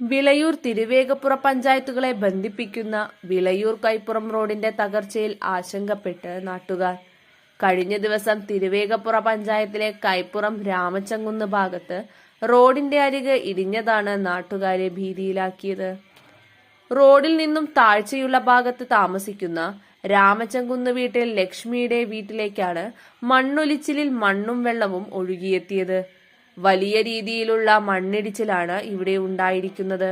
വിളയൂർ തിരുവേഗപ്പുറ പഞ്ചായത്തുകളെ ബന്ധിപ്പിക്കുന്ന വിളയൂർ കൈപ്പുറം റോഡിന്റെ തകർച്ചയിൽ ആശങ്കപ്പെട്ട് നാട്ടുകാർ. കഴിഞ്ഞ ദിവസം തിരുവേഗപ്പുറ പഞ്ചായത്തിലെ കൈപ്പുറം രാമച്ചങ്കുന്ന് ഭാഗത്ത് റോഡിന്റെ അരികെ ഇടിഞ്ഞതാണ് നാട്ടുകാരെ ഭീതിയിലാക്കിയത്. റോഡിൽ നിന്നും താഴ്ചയുള്ള ഭാഗത്ത് താമസിക്കുന്ന രാമച്ചങ്കുന്ന് വീട്ടിൽ ലക്ഷ്മിയുടെ വീട്ടിലേക്കാണ് മണ്ണൊലിച്ചിലിൽ മണ്ണും വെള്ളവും ഒഴുകിയെത്തിയത്. വലിയ രീതിയിലുള്ള മണ്ണിടിച്ചിലാണ് ഇവിടെ ഉണ്ടായിരിക്കുന്നത്.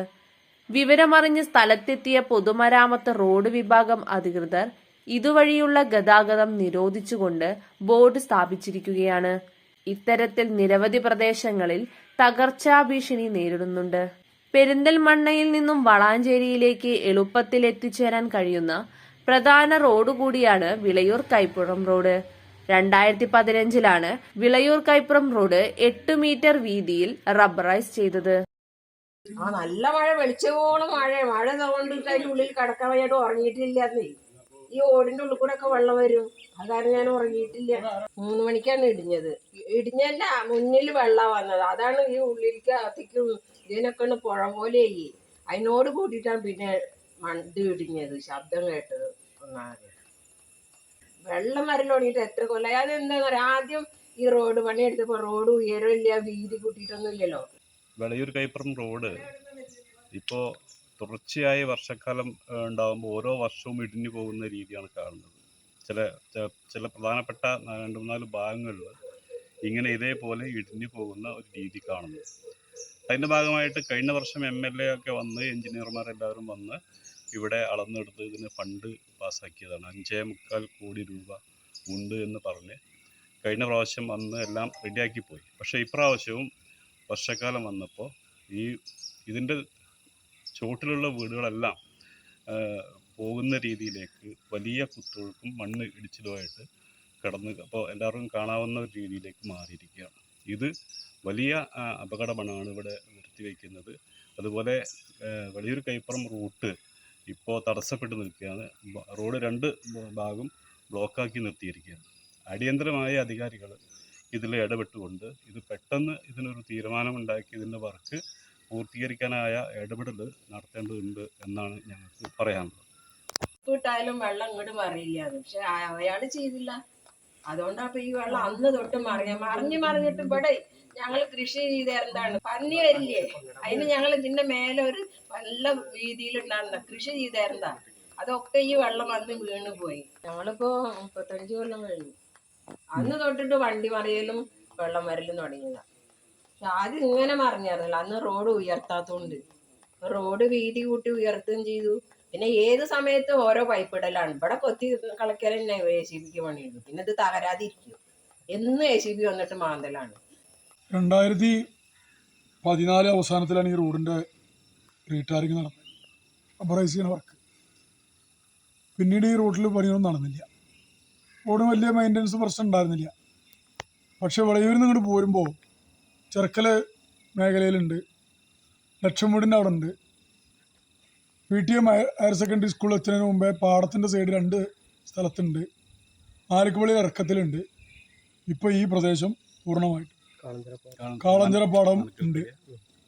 വിവരമറിഞ്ഞ് സ്ഥലത്തെത്തിയ പൊതുമരാമത്ത് റോഡ് വിഭാഗം അധികൃതർ ഇതുവഴിയുള്ള ഗതാഗതം നിരോധിച്ചുകൊണ്ട് ബോർഡ് സ്ഥാപിച്ചിരിക്കുകയാണ്. ഇത്തരത്തിൽ നിരവധി പ്രദേശങ്ങളിൽ തകർച്ചാ ഭീഷണി നേരിടുന്നുണ്ട്. പെരിന്തൽമണ്ണയിൽ നിന്നും വളാഞ്ചേരിയിലേക്ക് എളുപ്പത്തിൽ എത്തിച്ചേരാൻ കഴിയുന്ന പ്രധാന റോഡ് കൂടിയാണ് വിളയൂർ കൈപ്പുഴം റോഡ്. രണ്ടായിരത്തി പതിനഞ്ചിലാണ് വിളയൂർ കൈപ്പുറം റോഡ് എട്ട് മീറ്റർ വീതിയിൽ റബ്ബറൈസ് ചെയ്തത്. ആ നല്ല മഴ വെളിച്ചോളം മഴ. മഴ തോണ്ടിട്ട് അതിന്റെ ഉള്ളിൽ കിടക്കാൻ ഉറങ്ങിയിട്ടില്ലാന്നേ ഈ ഓടിന്റെ ഉള്ളിൽ കൂടെ ഒക്കെ വെള്ളം വരും. അത് കാരണം ഞാൻ ഉറങ്ങിയിട്ടില്ല. മൂന്ന് മണിക്കാണ് ഇടിഞ്ഞത്. ഇടിഞ്ഞല്ല മുന്നിൽ വെള്ളം വന്നത്. അതാണ് ഈ ഉള്ളിലേക്ക് അത്തിക്കും ഇതിനൊക്കെ പുഴ പോലെയായി. അതിനോട് കൂട്ടിയിട്ടാണ് പിന്നെ മണ്ട് ഇടിഞ്ഞത്. ശബ്ദം കേട്ടത്. ഒന്നാമത് വെള്ളം വരൽ തുടങ്ങിയിട്ട് എത്ര കൊല്ലം എന്താ പറയാ ആദ്യം ഈ റോഡ് പണി എടുത്തപ്പോ റോഡ് ഉയരമില്ല വീതി കൂട്ടിയിട്ടൊന്നും ഇല്ലല്ലോ വെളയൂർ കൈപ്പുറം റോഡ് ഇപ്പോ തുടർച്ചയായ വർഷക്കാലം ഉണ്ടാകുമ്പോൾ ഓരോ വർഷവും ഇടിഞ്ഞു പോകുന്ന രീതിയാണ് കാണുന്നത്. ചില ചില പ്രധാനപ്പെട്ട രണ്ട് മൂന്നാൽ ഭാഗങ്ങളിൽ ഇങ്ങനെ ഇതേപോലെ ഇടിഞ്ഞു പോകുന്ന ഒരു രീതി കാണുന്നു. അതിന്റെ ഭാഗമായിട്ട് കഴിഞ്ഞ വർഷം എം എൽ എ ഒക്കെ വന്ന് എഞ്ചിനീയർമാരെല്ലാവരും വന്ന് ഇവിടെ അളന്നെടുത്ത് ഇതിന് ഫണ്ട് പാസ്സാക്കിയതാണ് അഞ്ചേ മുക്കാൽ കോടി രൂപ ഉണ്ട് എന്ന് പറഞ്ഞ് കഴിഞ്ഞ പ്രാവശ്യം അന്ന് എല്ലാം റെഡിയാക്കി പോയി പക്ഷേ ഇപ്രാവശ്യവും വർഷക്കാലം വന്നപ്പോൾ ഈ ഇതിന്റെ ചുവട്ടിലുള്ള വീടുകളെല്ലാം പോകുന്ന രീതിയിലേക്ക് വലിയ കുത്തൊഴുക്കും മണ്ണ് ഇടിച്ചിലുമായിട്ട് കിടന്ന് അപ്പോൾ എല്ലാവർക്കും കാണാവുന്ന ഒരു രീതിയിലേക്ക് മാറിയിരിക്കുകയാണ്. ഇത് വലിയ അപകടമാണ് ഇവിടെ നിർത്തി വയ്ക്കുന്നത് അതുപോലെ വലിയൊരു കൈപ്പുറം റൂട്ട് ഇപ്പോൾ തടസ്സപ്പെട്ട് നിൽക്കുകയാണ്. റോഡ് രണ്ട് ഭാഗം ബ്ലോക്കാക്കി നിർത്തിയിരിക്കുകയാണ്. അടിയന്തരമായ അധികാരികൾ ഇതിൽ ഇടപെട്ടുകൊണ്ട് ഇത് പെട്ടെന്ന് ഇതിനൊരു തീരുമാനമുണ്ടാക്കി ഇതിന്റെ വർക്ക് പൂർത്തീകരിക്കാനായ ഇടപെടൽ നടത്തേണ്ടതുണ്ട് എന്നാണ് ഞങ്ങൾക്ക് പറയാനുള്ളത്. വിട്ടാലും വെള്ളം ഇങ്ങോട്ട് മറിയില്ല. പക്ഷെ അയാൾ ചെയ്തില്ല. അതുകൊണ്ടാ ഈ വെള്ളം അന്ന് തൊട്ട് മറിഞ്ഞ മറിഞ്ഞ് മറിഞ്ഞിട്ട് ഇവിടെ ഞങ്ങൾ കൃഷി ചെയ്ത എന്താണ് പന്നി വരില്ലേ? അതിന് ഞങ്ങൾ ഇതിന്റെ മേലെ ഒരു നല്ല രീതിയിൽ ഉണ്ടാകുന്ന കൃഷി ചെയ്തായിരുന്ന അതൊക്കെ ഈ വെള്ളം വന്ന് വീണ് പോയി. ഞങ്ങളിപ്പോ മുപ്പത്തഞ്ച് കൊല്ലം കഴിഞ്ഞു. അന്ന് തൊട്ടിട്ട് വണ്ടി മറിയലും വെള്ളം വരലും തുടങ്ങിയതാ. പക്ഷെ ആദ്യം ഇങ്ങനെ മറിഞ്ഞായിരുന്നല്ലോ. അന്ന് റോഡ് ഉയർത്താത്തോണ്ട്. റോഡ് വീതി കൂട്ടി ഉയർത്തുകയും ചെയ്തു. പിന്നെ ഏത് സമയത്തും ഓരോ പൈപ്പ് ഇടലാണ്. ഇവിടെ കൊത്തി കളക്കൽ തന്നെ എ സി ബിക്ക് പണിയുള്ളൂ. പിന്നെ ഇത് തകരാതിരിക്കും. എന്നും എ സി ബി വന്നിട്ട് മാന്തലാണ്. രണ്ടായിരത്തി പതിനാല് അവസാനത്തിലാണ് ഈ റോഡിന്റെ റീടാറിങ് നടന്നത്. വർക്ക് പിന്നീട് ഈ റോഡിൽ പണിയൊന്നും നടന്നില്ല. റോഡ് വലിയ മെയിന്റനൻസ് പ്രശ്നം ഉണ്ടായിരുന്നില്ല. പക്ഷെ വളയൂരിൽ നിന്ന് ഇങ്ങോട്ട് പോരുമ്പോൾ ചെറുക്കൽ മേഖലയിലുണ്ട്. ലക്ഷം വീടിന്റെ അവിടെ ഉണ്ട് P T M higher secondary school എത്തുന്നതിന് മുമ്പേ പാടത്തിന്റെ സൈഡ് രണ്ട് സ്ഥലത്തുണ്ട്. ആലിക്കുപള്ളി ഇറക്കത്തിലുണ്ട്. ഇപ്പോൾ ഈ പ്രദേശം പൂർണമായിട്ട്. കാളഞ്ചിറ പാടം ഉണ്ട്.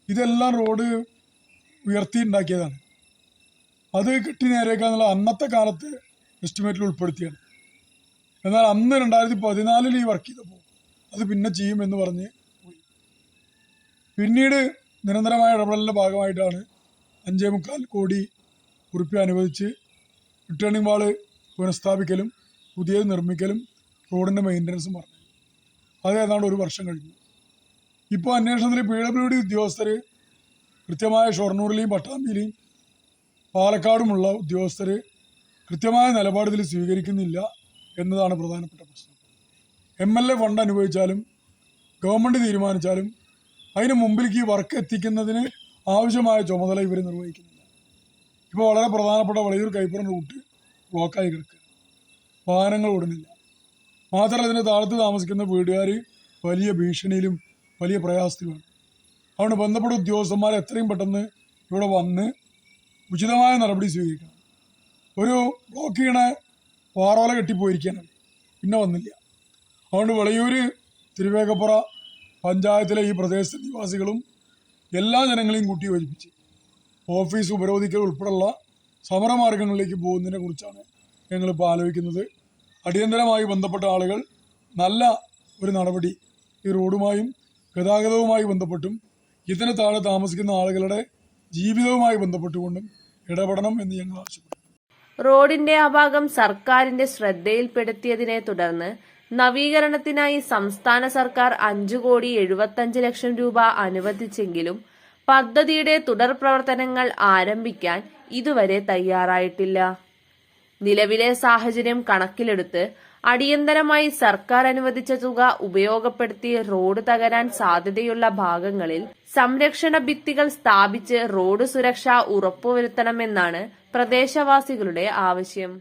ഇതെല്ലാം റോഡ് ഉയർത്തി ഉണ്ടാക്കിയതാണ്. അത് കിട്ടി നേരേക്കാന്നുള്ള അന്നത്തെ കാലത്ത് എസ്റ്റിമേറ്റിൽ ഉൾപ്പെടുത്തിയാണ്. എന്നാൽ അന്ന് രണ്ടായിരത്തി പതിനാലിൽ ഈ വർക്ക് ചെയ്തപ്പോൾ അത് പിന്നെ ചെയ്യുമെന്ന് പറഞ്ഞ് പോയി. പിന്നീട് നിരന്തരമായ ഇടപെടലിന്റെ ഭാഗമായിട്ടാണ് അഞ്ചേ മുക്കാൽ കോടി ഉറുപ്പ്യ അനുവദിച്ച് റിട്ടേണിംഗ് വാൾ പുനഃസ്ഥാപിക്കലും പുതിയത് നിർമ്മിക്കലും റോഡിന്റെ മെയിന്റനൻസും പറഞ്ഞു. അത് ഏതാണ്ട് ഒരു വർഷം കഴിഞ്ഞു. ഇപ്പോൾ അന്വേഷണത്തിൽ പി ഡബ്ല്യു ഡി ഉദ്യോഗസ്ഥർ കൃത്യമായ ഷൊർണൂരിലെയും പട്ടാമ്പിയിലെയും പാലക്കാടുമുള്ള ഉദ്യോഗസ്ഥർ കൃത്യമായ നിലപാടിൽ സ്വീകരിക്കുന്നില്ല എന്നതാണ് പ്രധാനപ്പെട്ട പ്രശ്നം. എം എൽ എ ഫണ്ട് അനുഭവിച്ചാലും ഗവൺമെന്റ് തീരുമാനിച്ചാലും അതിന് മുമ്പിലേക്ക് ഈ വർക്ക് എത്തിക്കുന്നതിന് ആവശ്യമായ ചുമതല ഇവർ നിർവഹിക്കുന്നില്ല. ഇപ്പോൾ വളരെ പ്രധാനപ്പെട്ട വളയൂർ കൈപ്പുറം റൂട്ട് ബ്ലോക്കായി കിടക്കുക. വാഹനങ്ങൾ ഓടുന്നില്ല. മാത്രമല്ല ഇതിന്റെ താഴത്ത് താമസിക്കുന്ന വീടുകാർ വലിയ ഭീഷണിയിലും വലിയ പ്രയാസത്തിലുമാണ്. അതുകൊണ്ട് ബന്ധപ്പെട്ട ഉദ്യോഗസ്ഥന്മാർ എത്രയും പെട്ടെന്ന് ഇവിടെ വന്ന് ഉചിതമായ നടപടി സ്വീകരിക്കണം. ഒരു ബ്ലോക്ക് ചെയ്യണ വാറോല കെട്ടിപ്പോയിരിക്കുകയാണ് പിന്നെ വന്നില്ല. അതുകൊണ്ട് വളയൂർ തിരുവേഗപ്പുറ പഞ്ചായത്തിലെ ഈ പ്രദേശത്തെ നിവാസികളും എല്ലാ ജനങ്ങളെയും കൂട്ടി യോജിപ്പിച്ച് ഓഫീസ് ഉപരോധിക്കൽ ഉൾപ്പെടെയുള്ള സമരമാർഗങ്ങളിലേക്ക് പോകുന്നതിനെ കുറിച്ചാണ് ഞങ്ങളിപ്പോൾ ആലോചിക്കുന്നത്. അടിയന്തരമായി ബന്ധപ്പെട്ട ആളുകൾ നല്ല ഒരു നടപടി ഈ റോഡുമായും ഗതാഗതവുമായി ബന്ധപ്പെട്ടും ഇതിന് താഴെ താമസിക്കുന്ന ആളുകളുടെ ജീവിതവുമായി ബന്ധപ്പെട്ടുകൊണ്ടും ഇടപെടണം എന്ന് ഞങ്ങൾ ആവശ്യപ്പെട്ടു. റോഡിന്റെ ആ ഭാഗം സർക്കാരിന്റെ ശ്രദ്ധയിൽപ്പെടുത്തിയതിനെ തുടർന്ന് നവീകരണത്തിനായി സംസ്ഥാന സർക്കാർ അഞ്ചു കോടി എഴുപത്തഞ്ച് ലക്ഷം രൂപ അനുവദിച്ചെങ്കിലും പദ്ധതിയുടെ തുടർ പ്രവർത്തനങ്ങൾ ആരംഭിക്കാൻ ഇതുവരെ തയ്യാറായിട്ടില്ല. നിലവിലെ സാഹചര്യം കണക്കിലെടുത്ത് അടിയന്തരമായി സർക്കാർ അനുവദിച്ച തുക ഉപയോഗപ്പെടുത്തി റോഡ് തകരാൻ സാധ്യതയുള്ള ഭാഗങ്ങളിൽ സംരക്ഷണ ഭിത്തികൾ സ്ഥാപിച്ച് റോഡ് സുരക്ഷ ഉറപ്പുവരുത്തണമെന്നാണ് പ്രദേശവാസികളുടെ ആവശ്യം.